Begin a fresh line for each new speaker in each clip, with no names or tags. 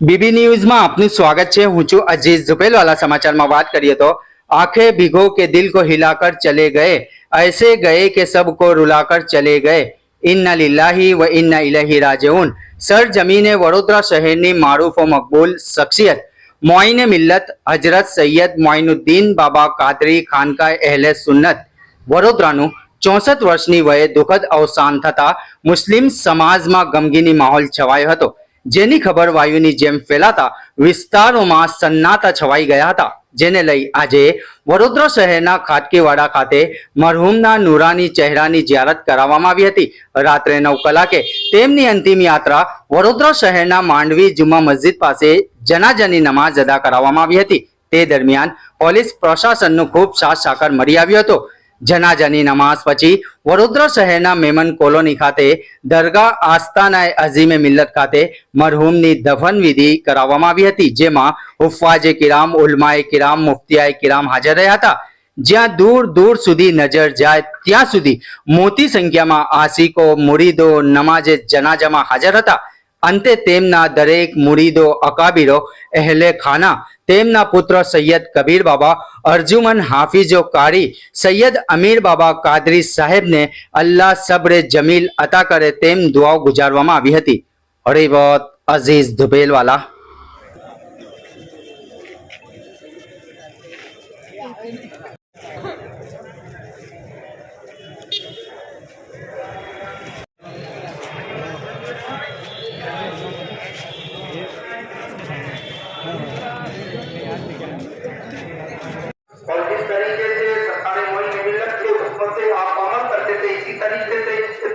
BB ન્યૂઝમાં આપનું સ્વાગત છે હું છું અજીઝ ઝુપેલવાલા સમાચારમાં વાત કરીએ તો आंखें भिगो के दिल को हिलाकर चले गए ऐसे गए कि सबको रुलाकर चले गए ઇન્ના લિલ્લાહી વ ઇન્ના ઇલૈહિ રાજીઉન સર જમીને વડોદરા શહેરની મારૂફ વ મકબૂલ શખ્સિયત મોઇને મિલ્લત હજરત સૈયદ મોઇનુદ્દીન બાબા કાદરી ખાનકા અહેલે સુન્નત વડોદરાનું ચોસઠ વર્ષની વયે દુઃખદ અવસાન થતા મુસ્લિમ સમાજમાં ગમગીની માહોલ છવાયો હતો જેની ખબર વાયુની જેમ ફેલાતા વિસ્તારોમાં સન્નાટા છવાઈ ગયા હતા. જેને લઈ આજે વડોદરા શહેરના ખાટકીવાડા ખાતે મરહુમના નુરાની ચહેરાની જ્યારત કરાવવામાં આવી હતી. રાત્રે નવ કલાકે તેમની અંતિમ યાત્રા વડોદરા શહેરના માંડવી જુમા મસ્જિદ પાસે જનાજાની નમાઝ અદા કરાવવામાં આવી હતી. તે દરમિયાન પોલીસ પ્રશાસનનો ખૂબ સાથ સાકર મળી આવ્યો હતો. જનાજાની નમાઝ પછી વડોદરા શહેરના મેમન કોલોની ખાતે દરગાહ આસ્થાના અઝીમે મિલ્લત ખાતે મરહુમની દફન વિધિ કરાવવામાં આવી હતી, જેમાં હુફાજે કિરામ, ઉલમાએ કિરામ, મુફતિયાએ કિરામ હાજર રહ્યા હતા. જ્યાં દૂર દૂર સુધી નજર જાય, ત્યાં સુધી મોટી સંખ્યામાં આશિકો, મુરીદો, નમાજે જનાજામાં હાજર હતા. અંતે તેમના દરેક મુરીદો, અકાબીરો, અહેલે ખાના, તેમના પુત્ર સૈયદ કબીર બાબા, અર્જુમન હાફિઝો કારી, સૈયદ અમીર બાબા કાદરી સાહેબને અલ્લાહ સબરે જમીલ અતા કરે તેમ દુઆઓ ગુજારવામાં આવી હતી. હરિવત અઝીઝ ધુબેલવાલા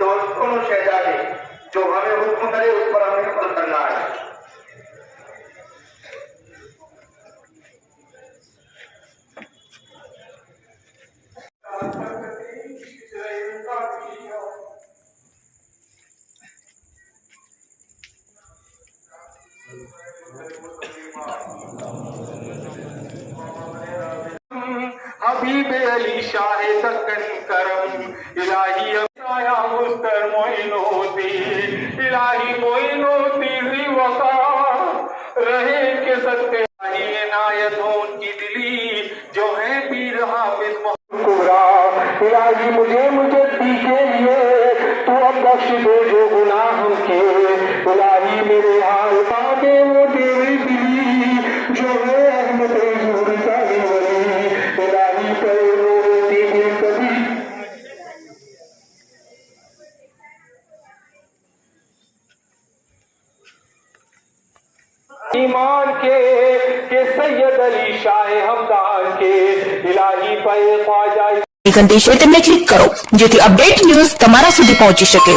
से ये दोस्तों शहजादे जो हमें हुक्म करे उस पर हमें अमल करना है हबीब अली शाह दक्कन करम इलाही के सत्य ये नायतों की दिली जो है पीर हाफिज मोहरा इलाही मुझे मुझे के लिए तू अब बख्श दे जो गुनाह हम के इलाही मेरे हाल पाके वो ایمان کے، کہ سید علی شاہ حمدان کے الہی پر خواجہ
ઘંટી છે તેમને ક્લિક કરો જેથી અપડેટ ન્યૂઝ તમારા સુધી پہنچی شکے